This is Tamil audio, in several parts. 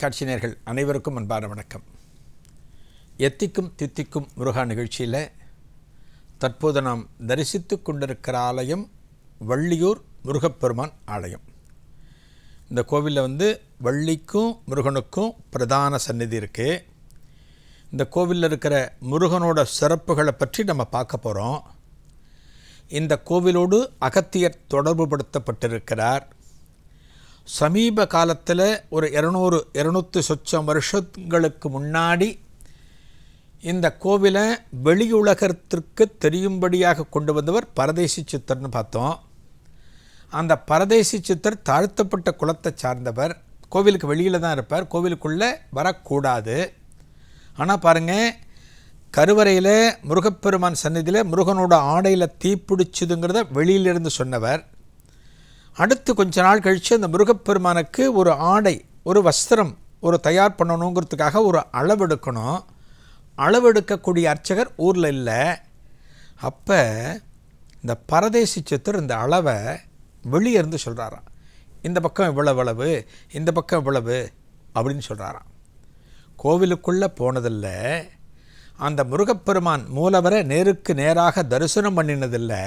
தொலைக்காட்சி நேர்கள் அனைவருக்கும் அன்பான வணக்கம். எத்திக்கும் தித்திக்கும் முருகா நிகழ்ச்சியில் தற்போது நாம் தரிசித்து கொண்டிருக்கிற ஆலயம் வள்ளியூர் முருகப்பெருமான் ஆலயம். இந்த கோவிலில் வந்து வள்ளிக்கும் முருகனுக்கும் பிரதான சந்நிதி இருக்குது இந்த கோவிலில் இருக்கிற முருகனோட சிறப்புகளை பற்றி நம்ம பார்க்க போகிறோம் இந்த கோவிலோடு அகத்தியர் தொடர்புபடுத்தப்பட்டிருக்கிறார். சமீப காலத்தில் ஒரு இரநூறு இரநூத்தி சொச்சம் வருஷங்களுக்கு முன்னாடி இந்த கோவிலை வெளியுலகத்திற்கு தெரியும்படியாக கொண்டு வந்தவர் பரதேசி சித்தர்னு பார்த்தோம். அந்த பரதேசி சித்தர் தாழ்த்தப்பட்ட குலத்தை சார்ந்தவர். கோவிலுக்கு வெளியில் தான் இருப்பார். கோவிலுக்குள்ளே வரக்கூடாது. ஆனால் பாருங்கள் கருவறையில் முருகப்பெருமான் சந்நிதியில் முருகனோட ஆடையில் தீப்பிடிச்சதுங்கிறத வெளியிலிருந்து சொன்னவர். அடுத்து கொஞ்ச நாள் கழித்து அந்த முருகப்பெருமானுக்கு ஒரு ஆடை ஒரு வஸ்திரம் ஒரு தயார் பண்ணணுங்கிறதுக்காக ஒரு அளவெடுக்கணும். அளவெடுக்கக்கூடிய அர்ச்சகர் ஊரில் இல்லை. அப்போ இந்த பரதேசி சித்தர் இந்த அளவை வெளியே இருந்து சொல்கிறாராம் இந்த பக்கம் இவ்வளவு அளவு இந்த பக்கம் இவ்வளவு அப்படின்னு சொல்கிறாராம் கோவிலுக்குள்ளே போனதில்லை. அந்த முருகப்பெருமான் மூலவரை நேருக்கு நேராக தரிசனம் பண்ணினதில்லை.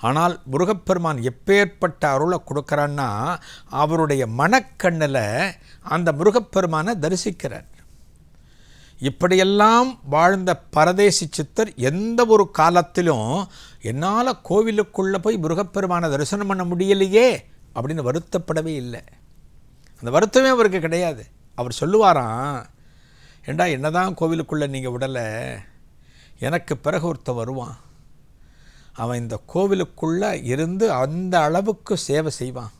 ஆனால் முருகப்பெருமான் எப்பேற்பட்ட அருளை கொடுக்குறான்னா அவருடைய மனக்கண்ணில் அந்த முருகப்பெருமானை தரிசிக்கிறார். இப்படியெல்லாம் வாழ்ந்த பரதேசி சித்தர் எந்த ஒரு காலத்திலும் என்னால் கோவிலுக்குள்ளே போய் முருகப்பெருமானை தரிசனம் பண்ண முடியலையே அப்படின்னு வருத்தப்படவே இல்லை. அந்த வருத்தமே அவருக்கு கிடையாது. அவர் சொல்லுவாராம் ஏண்டா என்னதான் கோவிலுக்குள்ளே நீங்கள் விடலை? எனக்கு பிறகு ஒருத்தன் வருவான். அவன் இந்த கோவிலுக்குள்ளே இருந்து அந்த அளவுக்கு சேவை செய்வான்.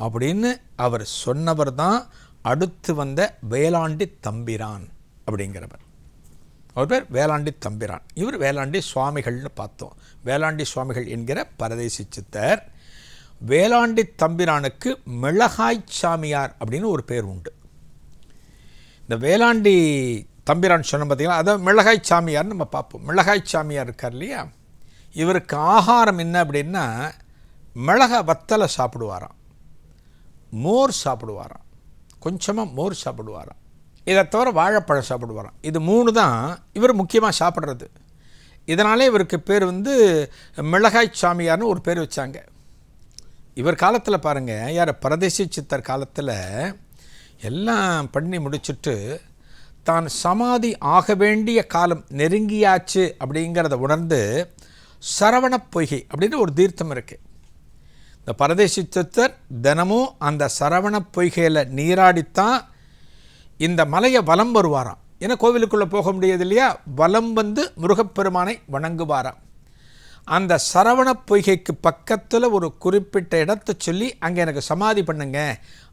அப்படின்னு அவர் சொன்னவர் தான் அடுத்து வந்த வேளாண்டி தம்பிரான் அப்படிங்கிறவர். அவர் பேர் வேளாண்டி தம்பிரான். இவர் வேளாண்டி சுவாமிகள்னு பார்த்தோம். வேளாண்டி சுவாமிகள் என்கிற பரதேசி சித்தர். வேளாண்டி தம்பிரானுக்கு மிளகாய் சாமியார் அப்படின்னு ஒரு பேர் உண்டு. இந்த வேளாண்டி தம்பிரான் சொன்ன பார்த்தீங்கன்னா அதான் மிளகாய் சாமியார்னு நம்ம பார்ப்போம். மிளகாய் சாமியார் இருக்கார் இல்லையா? இவருக்கு ஆகாரம் என்ன அப்படின்னா மிளகா வத்தலை சாப்பிடுவாராம். மோர் சாப்பிடுவாராம். கொஞ்சமாக மோர் சாப்பிடுவாராம். இதை தவிர வாழைப்பழம் சாப்பிடுவாராம். இது மூணு தான் இவர் முக்கியமாக சாப்பிட்றது. இதனாலே இவருக்கு பேர் வந்து மிளகாய் சாமியார்னு ஒரு பேர் வச்சாங்க. இவர் காலத்தில் பாருங்கள் யார் பரதேசி சித்தர் காலத்தில் எல்லாம் பண்ணி முடிச்சுட்டு தான் சமாதி ஆக வேண்டிய காலம் நெருங்கியாச்சு அப்படிங்கிறத உணர்ந்து சரவண பொய்கை அப்படின்னு ஒரு தீர்த்தம் இருக்குது இந்த பரதேசி சித்தர் தினமும் அந்த சரவண பொய்கையில் நீராடித்தான் இந்த மலையை வலம் வருவாராம். ஏன்னா கோவிலுக்குள்ளே போக முடியாது இல்லையா? வலம் வந்து முருகப்பெருமானை வணங்குவாராம். அந்த சரவண பொய்கைக்கு பக்கத்தில் ஒரு குறிப்பிட்ட இடத்தை சொல்லி அங்கே எனக்கு சமாதி பண்ணுங்க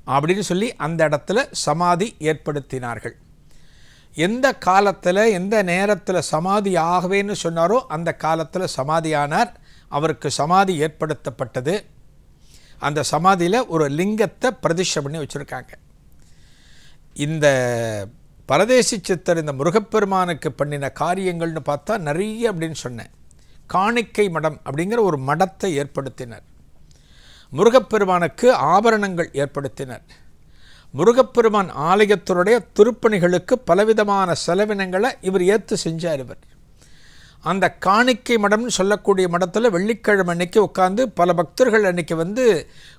அப்படின்னு சொல்லி அந்த இடத்துல சமாதி ஏற்படுத்தினார்கள். எந்த காலத்தில் எந்த நேரத்தில் சமாதி ஆகவேன்னு சொன்னாரோ அந்த காலத்தில் சமாதியானார். அவருக்கு சமாதி ஏற்படுத்தப்பட்டது. அந்த சமாதியில் ஒரு லிங்கத்தை பிரதிஷ்டை பண்ணி வச்சுருக்காங்க. இந்த பரதேசி சித்தர் இந்த முருகப்பெருமானுக்கு பண்ணின காரியங்கள்னு பார்த்தா நிறைய அப்படின்னு சொன்னேன். காணிக்கை மடம் அப்படிங்கிற ஒரு மடத்தை ஏற்படுத்தினர். முருகப்பெருமானுக்கு ஆபரணங்கள் ஏற்படுத்தினர். முருகப்பெருமான் ஆலயத்தினுடைய திருப்பணிகளுக்கு பலவிதமான செலவினங்களை இவர் ஏற்று செஞ்சார் இவர். அந்த காணிக்கை மடம்னு சொல்லக்கூடிய மடத்தில் வெள்ளிக்கிழமை அன்னைக்கு உட்காந்து பல பக்தர்கள் அன்னைக்கு வந்து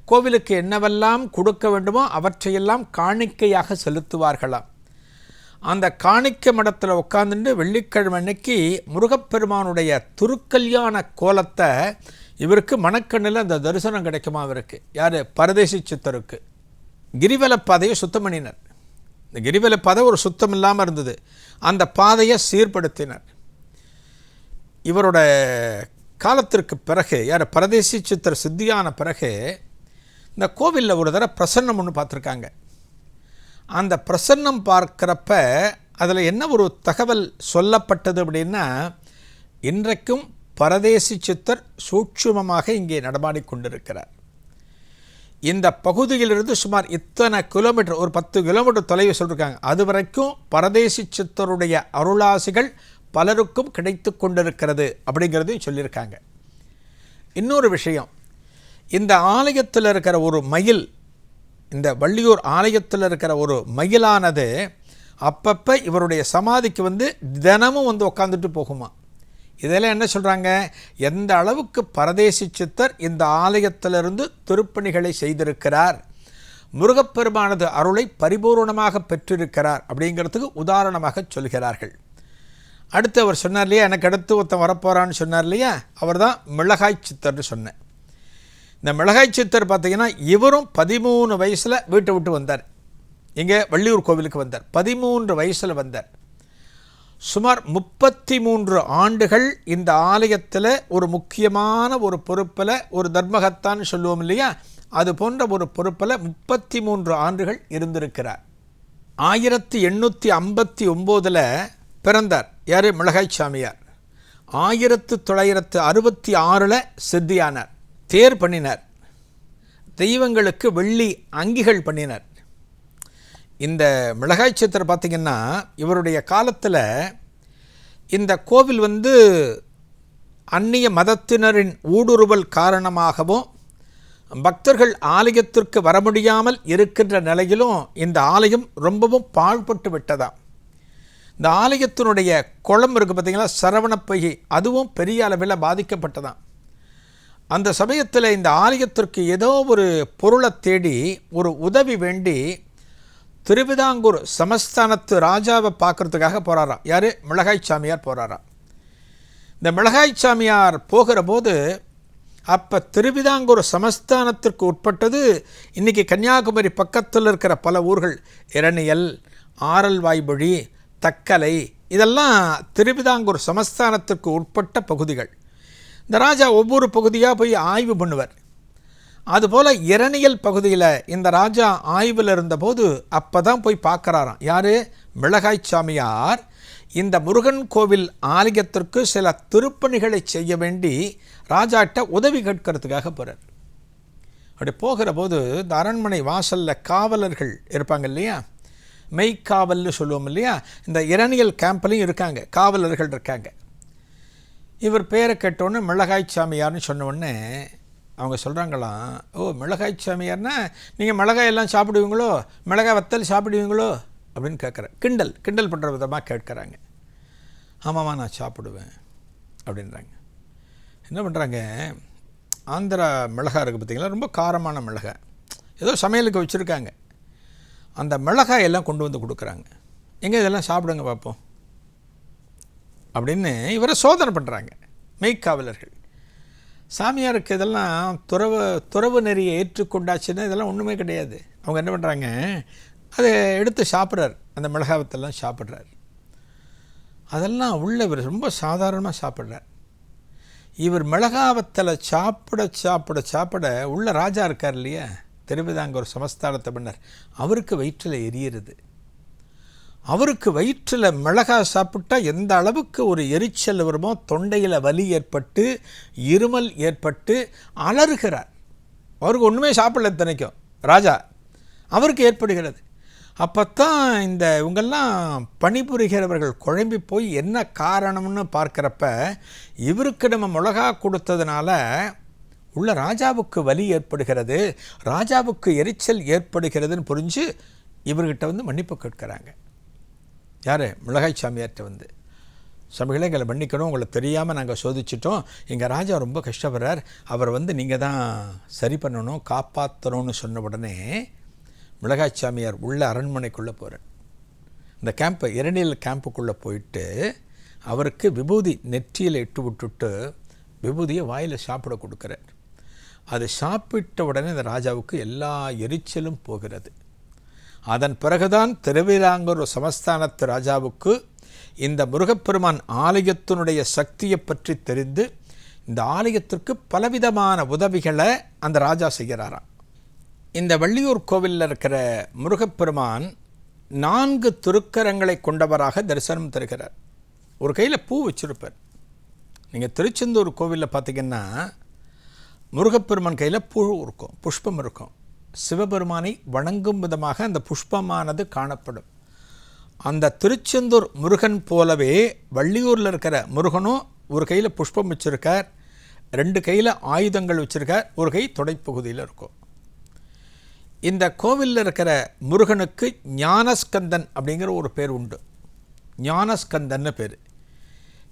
கோவிலுக்கு என்னவெல்லாம் கொடுக்க வேண்டுமோ அவற்றையெல்லாம் காணிக்கையாக செலுத்துவார்களாம். அந்த காணிக்கை மடத்தில் உட்காந்துட்டு வெள்ளிக்கிழமை அன்னைக்கு முருகப்பெருமானுடைய துருக்கல்யாண கோலத்தை இவருக்கு மணக்கண்ணில் அந்த தரிசனம் கிடைக்குமா இவருக்கு யார்? பரதேசி சித்தருக்கு. கிரிவல பாதையை சுத்தம் பண்ணினர் இந்த கிரிவல பாதை ஒரு சுத்தம் இல்லாமல் இருந்தது. அந்த பாதையை சீர்படுத்தினர். இவரோட காலத்திற்கு பிறகு யார் பரதேசி சித்தர் சித்தியான பிறகு இந்த கோவிலில் ஒரு தடவை பிரசன்னம் ஒன்று பார்த்துருக்காங்க. அந்த பிரசன்னம் பார்க்குறப்ப அதில் என்ன ஒரு தகவல் சொல்லப்பட்டது அப்படின்னா இன்றைக்கும் பரதேசி சித்தர் சூட்சுமமாக இங்கே நடமாடிக்கொண்டிருக்கிறார் இந்த பகுதியிலிருந்து சுமார் இத்தனை கிலோமீட்டர் ஒரு பத்து கிலோமீட்டர் தொலைவு சொல்லியிருக்காங்க அது வரைக்கும் பரதேசி சித்தருடைய அருளாசிகள் பலருக்கும் கிடைத்து கொண்டிருக்கிறது அப்படிங்கிறதையும் சொல்லியிருக்காங்க. இன்னொரு விஷயம் இந்த ஆலயத்தில் இருக்கிற ஒரு மயில் இந்த வள்ளியூர் ஆலயத்தில் இருக்கிற ஒரு மயிலானது அப்பப்போ இவருடைய சமாதிக்கு வந்து தினமும் வந்து உட்காந்துட்டு போகுமா? இதெல்லாம் என்ன சொல்கிறாங்க எந்த அளவுக்கு பரதேசி சித்தர் இந்த ஆலயத்திலிருந்து திருப்பணிகளை செய்திருக்கிறார்? முருகப்பெருமானது அருளை பரிபூர்ணமாக பெற்றிருக்கிறார் அப்படிங்கிறதுக்கு உதாரணமாக சொல்கிறார்கள். அடுத்து அவர் சொன்னார் இல்லையா? எனக்கு அடுத்து ஒருத்தன் வரப்போகிறான்னு சொன்னார் இல்லையா? அவர் தான் மிளகாய் சித்தர்னு சொன்னேன் இந்த மிளகாய் சித்தர் பார்த்தீங்கன்னா இவரும் பதிமூணு வயசில் வீட்டை விட்டு வந்தார். இங்கே வள்ளியூர் கோவிலுக்கு வந்தார். பதிமூன்று வயசில் வந்தார். சுமார் முப்பத்தி மூன்று ஆண்டுகள் இந்த ஆலயத்தில் ஒரு முக்கியமான ஒரு பொறுப்பில் ஒரு தர்மகத்தான்னு சொல்லுவோம் இல்லையா? அது போன்ற ஒரு பொறுப்பில் முப்பத்தி மூன்று ஆண்டுகள் இருந்திருக்கிறார். ஆயிரத்தி எண்ணூற்றி ஐம்பத்தி ஒம்போதில் பிறந்தார். யார்? மிளகாய் சாமியார். ஆயிரத்து தொள்ளாயிரத்து அறுபத்தி ஆறில் சித்தியானார். தேர் பண்ணினார். தெய்வங்களுக்கு வெள்ளி அங்கிகள் பண்ணினார். இந்த மிளகாய் சித்தர் பார்த்திங்கன்னா இவருடைய காலத்தில் இந்த கோவில் வந்து அந்நிய மதத்தினரின் ஊடுருவல் காரணமாகவும் பக்தர்கள் ஆலயத்திற்கு வர முடியாமல் இருக்கின்ற நிலையிலும் இந்த ஆலயம் ரொம்பவும் பாழ்பட்டு விட்டதாம். இந்த ஆலயத்தினுடைய குளம் இருக்குது பார்த்திங்களா சரவணப்பகி அதுவும் பெரிய அளவில் பாதிக்கப்பட்டதாம். அந்த சமயத்தில் இந்த ஆலயத்திற்கு ஏதோ ஒரு பொருளை தேடி ஒரு உதவி வேண்டி திருவிதாங்கூர் சமஸ்தானத்து ராஜாவை பார்க்குறதுக்காக போகிறாராம் யார்? மிளகாய் சாமியார் போகிறாராம் இந்த மிளகாய் சாமியார் போகிற போது அப்போ திருவிதாங்கூர் சமஸ்தானத்திற்கு உட்பட்டது இன்றைக்கி கன்னியாகுமரி பக்கத்தில் இருக்கிற பல ஊர்கள் இரணியல் ஆரல்வாய்மொழி தக்கலை இதெல்லாம் திருவிதாங்கூர் சமஸ்தானத்திற்கு உட்பட்ட பகுதிகள். இந்த ராஜா ஒவ்வொரு பகுதியாக போய் ஆய்வு பண்ணுவார். அதுபோல் இரணியல் பகுதியில் இந்த ராஜா ஆய்வில் இருந்தபோது அப்போ தான் போய் பார்க்குறாராம். யார்? மிளகாய் சாமியார். இந்த முருகன் கோவில் ஆலயத்திற்கு சில திருப்பணிகளை செய்ய வேண்டி ராஜாட்ட உதவி கேட்கறதுக்காக போகிறார் அப்படி போகிற போது இந்த அரண்மனை வாசலில் காவலர்கள் இருப்பாங்க இல்லையா? மெய்க்காவல்னு சொல்லுவோம் இல்லையா? இந்த இரணியல் கேம்ப்லையும் இருக்காங்க. காவலர்கள் இருக்காங்க. இவர் பேரை கேட்டோன்னே மிளகாய் சாமியார்னு சொன்ன உடனே அவங்க சொல்கிறாங்களாம் ஓ மிளகாய் சாமியார்னா நீங்கள் மிளகாய் எல்லாம் சாப்பிடுவீங்களோ? மிளகாய் வத்தல் சாப்பிடுவீங்களோ? அப்படின்னு கேட்குறேன் கிண்டல் கிண்டல் பண்ணுற விதமாக கேட்குறாங்க. ஆமாம்மா நான் சாப்பிடுவேன் அப்படின்றாங்க. என்ன பண்ணுறாங்க ஆந்திரா மிளகாய் இருக்குது பார்த்திங்களா? ரொம்ப காரமான மிளகாய். ஏதோ சமையலுக்கு வச்சுருக்காங்க. அந்த மிளகாய் எல்லாம் கொண்டு வந்து கொடுக்குறாங்க. எங்கே இதெல்லாம் சாப்பிடுங்க பார்ப்போம் அப்படின்னு இவரை சோதனை பண்ணுறாங்க மெய்க்காவலர்கள். சாமியாருக்கு இதெல்லாம் துறவு துறவு நெறியை ஏற்றுக்கொண்டாச்சுன்னா இதெல்லாம் ஒன்றுமே கிடையாது. அவங்க என்ன பண்ணுறாங்க அதை எடுத்து சாப்பிட்றார். அந்த மிளகாவத்தெல்லாம் சாப்பிட்றார். அதெல்லாம் உள்ள இவர் ரொம்ப சாதாரணமாக சாப்பிட்றார். இவர் மிளகாவத்தில் சாப்பிட சாப்பிட சாப்பிட உள்ள ராஜா இருக்கார் இல்லையா? திருவிதாங்க ஒரு சமஸ்தானத்தை பண்ணார் அவருக்கு வயிற்றில் எரியிறது. அவருக்கு வயிற்றில் மிளகா சாப்பிட்டா எந்த அளவுக்கு ஒரு எரிச்சல் வருமோ தொண்டையில் வலி ஏற்பட்டு இருமல் ஏற்பட்டு அலறுகிறார். அவருக்கு ஒன்றுமே சாப்பிடல தினைக்கும் ராஜா அவருக்கு ஏற்படுகிறது. அப்போத்தான் இந்த இவங்கெல்லாம் பணிபுரிகிறவர்கள் குழம்பி போய் என்ன காரணம்னு பார்க்குறப்ப இவருக்கு நம்ம மிளகா கொடுத்ததுனால உள்ள ராஜாவுக்கு வலி ஏற்படுகிறது ராஜாவுக்கு எரிச்சல் ஏற்படுகிறதுன்னு புரிஞ்சு இவர்கிட்ட வந்து மன்னிப்பு கேட்குறாங்க. யார்? மிளகாய் சாமியார்கிட்ட வந்து சமைகளை எங்களை மன்னிக்கணும். உங்களை தெரியாமல் நாங்கள் சோதிச்சிட்டோம். எங்கள் ராஜா ரொம்ப கஷ்டப்படுறார். அவர் வந்து நீங்கள் தான் சரி பண்ணணும் காப்பாற்றணும்னு சொன்ன உடனே மிளகாய் சாமியார் உள்ள அரண்மனைக்குள்ளே போகிறார் இந்த கேம்ப்பு இரணியல் கேம்புக்குள்ளே போயிட்டு அவருக்கு விபூதி நெற்றியில் இட்டு விட்டுட்டு விபூதியை வாயில் சாப்பிட கொடுக்குறார். அது சாப்பிட்ட உடனே இந்த ராஜாவுக்கு எல்லா எரிச்சலும் போகிறது. அதன் பிறகுதான் திருவிழாங்கூர் சமஸ்தானத்து ராஜாவுக்கு இந்த முருகப்பெருமான் ஆலயத்தினுடைய சக்தியை பற்றி தெரிந்து இந்த ஆலயத்திற்கு பலவிதமான உதவிகளை அந்த ராஜா செய்கிறாராம். இந்த வள்ளியூர் கோவிலில் இருக்கிற முருகப்பெருமான் நான்கு திருக்கரங்களை கொண்டவராக தரிசனம் தருகிறார். ஒரு கையில் பூ வச்சுருப்பார். நீங்கள் திருச்செந்தூர் கோவிலில் பார்த்தீங்கன்னா முருகப்பெருமான் கையில் பூ இருக்கும் புஷ்பம் இருக்கும். சிவபெருமானை வணங்கும் விதமாக அந்த புஷ்பமானது காணப்படும். அந்த திருச்செந்தூர் முருகன் போலவே வள்ளியூரில் இருக்கிற முருகனும் ஒரு கையில் புஷ்பம் வச்சுருக்கார். ரெண்டு கையில் ஆயுதங்கள் வச்சுருக்கார். ஒரு கை தொடைப்பகுதியில் இருக்கும். இந்த கோவிலில் இருக்கிற முருகனுக்கு ஞானஸ்கந்தன் அப்படிங்கிற ஒரு பேர் உண்டு. ஞானஸ்கந்தன்னு பேர்.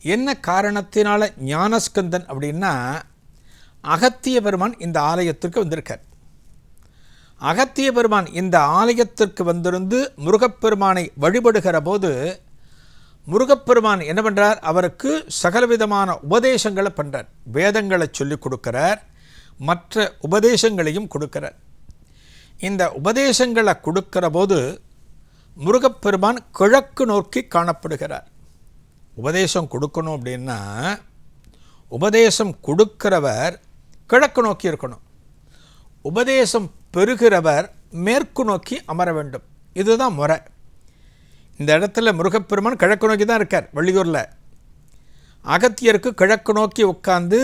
என்ன காரணத்தினால ஞானஸ்கந்தன் அப்படின்னா அகத்திய பெருமான் இந்த ஆலயத்திற்கு வந்திருக்கார். அகத்திய பெருமான் இந்த ஆலயத்திற்கு வந்திருந்து முருகப்பெருமானை வழிபடுகிற போது முருகப்பெருமான் என்ன பண்ணுறார் அவருக்கு சகலவிதமான உபதேசங்களை பண்ணுறார் வேதங்களை சொல்லிக் கொடுக்கிறார். மற்ற உபதேசங்களையும் கொடுக்கிறார். இந்த உபதேசங்களை கொடுக்கிற போது முருகப்பெருமான் கிழக்கு நோக்கி காணப்படுகிறார். உபதேசம் கொடுக்கணும் அப்படின்னா உபதேசம் கொடுக்கிறவர் கிழக்கு நோக்கி இருக்கணும். உபதேசம் பெறுகிறவர் மேற்கு நோக்கி அமர வேண்டும். இதுதான் முறை. இந்த இடத்துல முருகப்பெருமான் கிழக்கு நோக்கி தான் இருக்கார் வள்ளியூரில். அகத்தியருக்கு கிழக்கு நோக்கி உட்கார்ந்து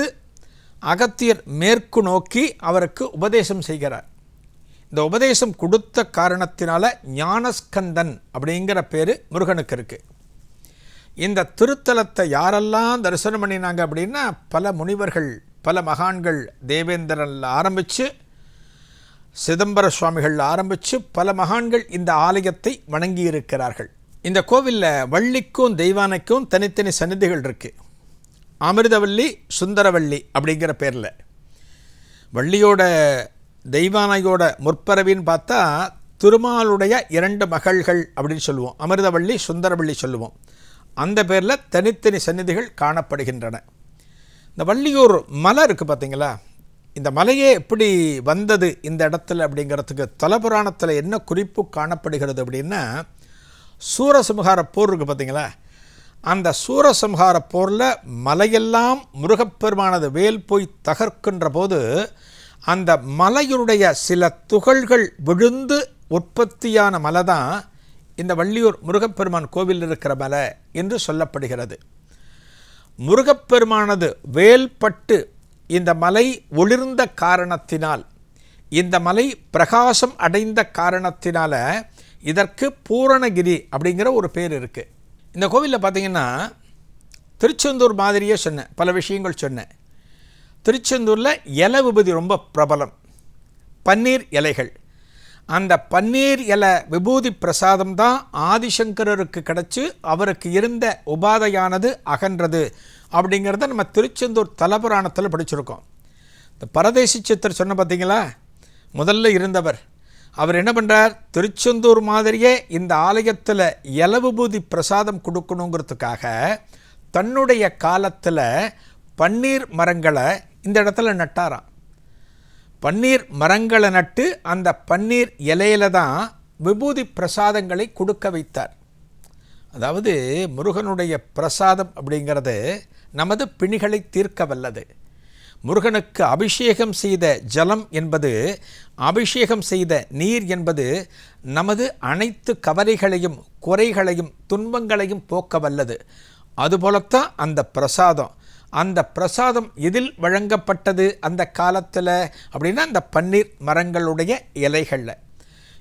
அகத்தியர் மேற்கு நோக்கி அவருக்கு உபதேசம் செய்கிறார். இந்த உபதேசம் கொடுத்த காரணத்தினால ஞானஸ்கந்தன் அப்படிங்கிற பேர் முருகனுக்கு இருக்குது இந்த திருத்தலத்தை யாரெல்லாம் தரிசனம் பண்ணினாங்க அப்படின்னா பல முனிவர்கள் பல மகான்கள் தேவேந்திரனில் ஆரம்பித்து சிதம்பர சுவாமிகள் ஆரம்பித்து பல மகான்கள் இந்த ஆலயத்தை வணங்கியிருக்கிறார்கள். இந்த கோவிலில் வள்ளிக்கும் தெய்வானைக்கும் தனித்தனி சன்னிதிகள் இருக்குது அமிர்தவல்லி சுந்தரவல்லி அப்படிங்கிற பேரில். வள்ளியோட தெய்வானையோட முற்பரவின்னு பார்த்தா திருமாலுடைய இரண்டு மகள்கள் அப்படின்னு சொல்லுவோம். அமிர்தவள்ளி சுந்தரவள்ளி சொல்லுவோம். அந்த பேரில் தனித்தனி சன்னிதிகள் காணப்படுகின்றன. இந்த வள்ளியூர் மலை இருக்குது பார்த்தீங்களா? இந்த மலையே எப்படி வந்தது இந்த இடத்துல அப்படிங்கிறதுக்கு தலபுராணத்தில் என்ன குறிப்பு காணப்படுகிறது அப்படின்னா சூரசம்ஹார போர் இருக்குது பார்த்தீங்களா அந்த சூரசம்ஹார போரில் மலையெல்லாம் முருகப்பெருமானது வேல் போய் தகர்க்கின்ற போது அந்த மலையுடைய சில துகள்கள் விழுந்து உற்பத்தியான மலை தான் இந்த வள்ளியூர் முருகப்பெருமான் கோவில் இருக்கிற மலை என்று சொல்லப்படுகிறது. முருகப்பெருமானது வேல்பட்டு இந்த மலை ஒளிர்ந்த காரணத்தினால் இந்த மலை பிரகாசம் அடைந்த காரணத்தினால இதற்கு பூரணகிரி அப்படிங்கிற ஒரு பேர் இருக்குது இந்த கோவிலில் பார்த்தீங்கன்னா திருச்செந்தூர் மாதிரியே சொன்னேன் பல விஷயங்கள் சொன்னேன். திருச்செந்தூரில் இலை விபதி ரொம்ப பிரபலம். பன்னீர் இலைகள். அந்த பன்னீர் இலை விபூதி பிரசாதம் தான் ஆதிசங்கரருக்கு கிடச்சி அவருக்கு இருந்த உபாதையானது அகன்றது அப்படிங்கிறத நம்ம திருச்செந்தூர் தலபுராணத்தில் படிச்சிருக்கோம். இந்த பரதேசி சித்தர் சொன்ன பார்த்தீங்களா முதல்ல இருந்தவர். அவர் என்ன பண்ணுறார் திருச்செந்தூர் மாதிரியே இந்த ஆலயத்தில் இலவுபூதி பிரசாதம் கொடுக்கணுங்கிறதுக்காக தன்னுடைய காலத்தில் பன்னீர் மரங்களை இந்த இடத்துல நட்டாராம். பன்னீர் மரங்களை நட்டு அந்த பன்னீர் இலையில தான் விபூதி பிரசாதங்களை கொடுக்க வைத்தார். அதாவது முருகனுடைய பிரசாதம் அப்படிங்கிறது நமது பிணிகளை தீர்க்க வல்லது. முருகனுக்கு அபிஷேகம் செய்த ஜலம் என்பது அபிஷேகம் செய்த நீர் என்பது நமது அனைத்து கவலைகளையும் குறைகளையும் துன்பங்களையும் போக்க வல்லது. அதுபோலத்தான் அந்த பிரசாதம். அந்த பிரசாதம் எதில் வழங்கப்பட்டது அந்த காலத்தில் அப்படின்னா அந்த பன்னீர் மரங்களுடைய இலைகளில்.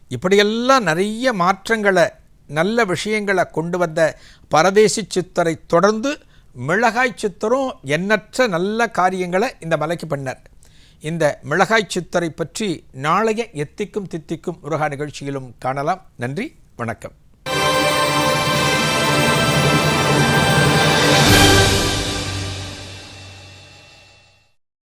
இப்படியெல்லாம் நிறைய மாற்றங்களை நல்ல விஷயங்களை கொண்டு வந்த பரதேசி சித்தரை தொடர்ந்து மிளகாய் சித்தரும் எண்ணற்ற நல்ல காரியங்களை இந்த மலைக்கு பண்ணார். இந்த மிளகாய் சித்தரை பற்றி நாளைய எத்திக்கும் தித்திக்கும் முருகா நிகழ்ச்சியிலும் காணலாம். நன்றி வணக்கம்.